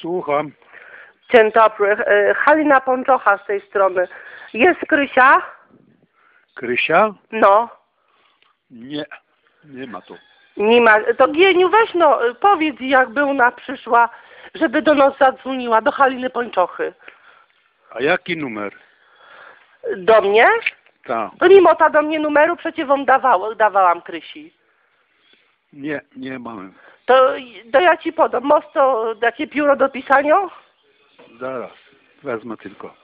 Słucham. Dzień dobry. E, Halina Ponczocha z tej strony. Jest Krysia? Krysia? No. Nie. Nie ma tu. Nie ma. To Gieniu, weź no, powiedz jakby ona przyszła, żeby do nas zadzwoniła, do Haliny Pończochy. A jaki numer? Do mnie? Ta. To nie ta do mnie numeru, przecież wam dawało, dawałam Krysi. Nie, nie mamy. To, to ja ci podam. Most to takie pióro do pisania? Zaraz. Wezmę tylko.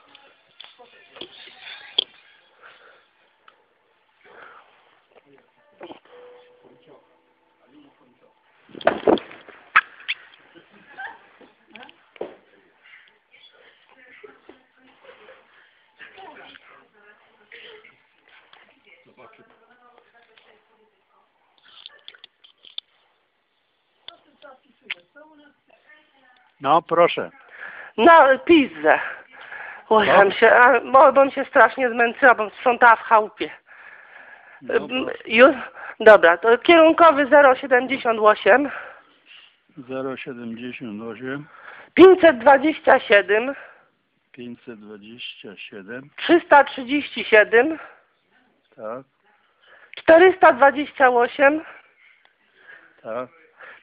No, proszę. No, pizzę. Oj, No. się, a, bo, bym się strasznie zmęczyła, bym sprzątała w chałupie. No, Już? Dobra, to kierunkowy 078 078 527 527 337 tak, 428 tak,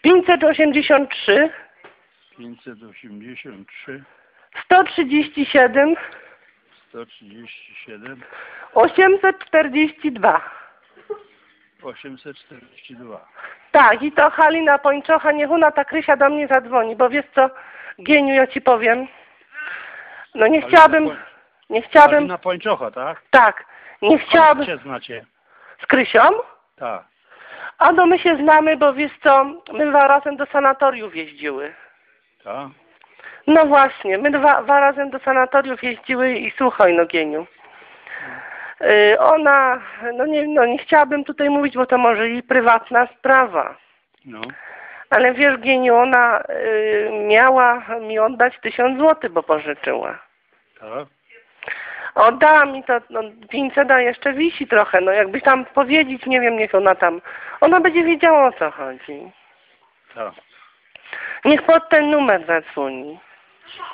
583 583 137 137 842 842 Tak, i to Halina Pończocha, niech ona ta Krysia do mnie zadzwoni, bo wiesz co, Gieniu, ja ci powiem. No nie chciałabym, nie chciałabym, na Pończocha, tak? tak, nie Skąd chciałabym się znacie? z Krysią, Tak. A no my się znamy, bo wiesz co, my dwa razem do sanatoriów jeździły. Tak. No właśnie, my dwa, dwa razem do sanatoriów jeździły i słuchaj, no Gieniu. Yy, ona, no nie, no nie chciałabym tutaj mówić, bo to może jej prywatna sprawa. No. Ale wiesz, Gieniu, ona y, miała mi oddać tysiąc złotych, bo pożyczyła. Tak. Oddała mi to, no 500 a jeszcze wisi trochę, no jakbyś tam powiedzieć, nie wiem, niech ona tam, ona będzie wiedziała o co chodzi. Tak. Niech pod ten numer zadzwoni.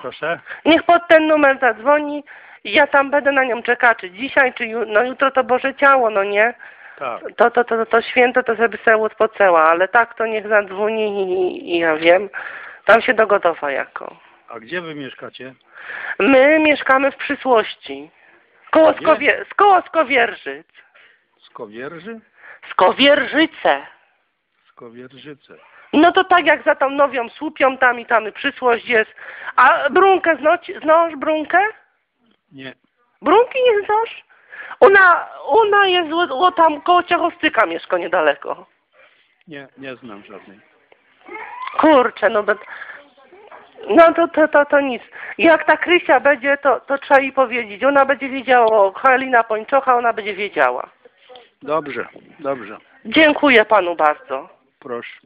Proszę? Niech pod ten numer zadzwoni i ja tam będę na nią czekała, czy dzisiaj, czy ju, no jutro to Boże Ciało, no nie? Tak. To, to, to, to święto to żeby sobie odpoczęła, ale tak to niech zadzwoni i, i ja wiem, tam się dogotowa jako. A gdzie wy mieszkacie? My mieszkamy w Przysłości. Koło? Skowie, koło Skowierzyc. Skowierzy? Skowierzyce. Skowierzyce. No to tak jak za tą nowią słupią tam i tam przysłość jest. A Brunkę znoć, znasz Brunkę? Nie. Brunki nie znasz? Ona, ona jest o, tam koło Ciechowstyka mieszka niedaleko. Nie, nie znam żadnej. Kurczę, no bet... No to, to, to, to nic. Jak ta Krysia będzie, to, to trzeba jej powiedzieć. Ona będzie wiedziała o Halina Pończocha, ona będzie wiedziała. Dobrze, dobrze. Dziękuję panu bardzo. Proszę.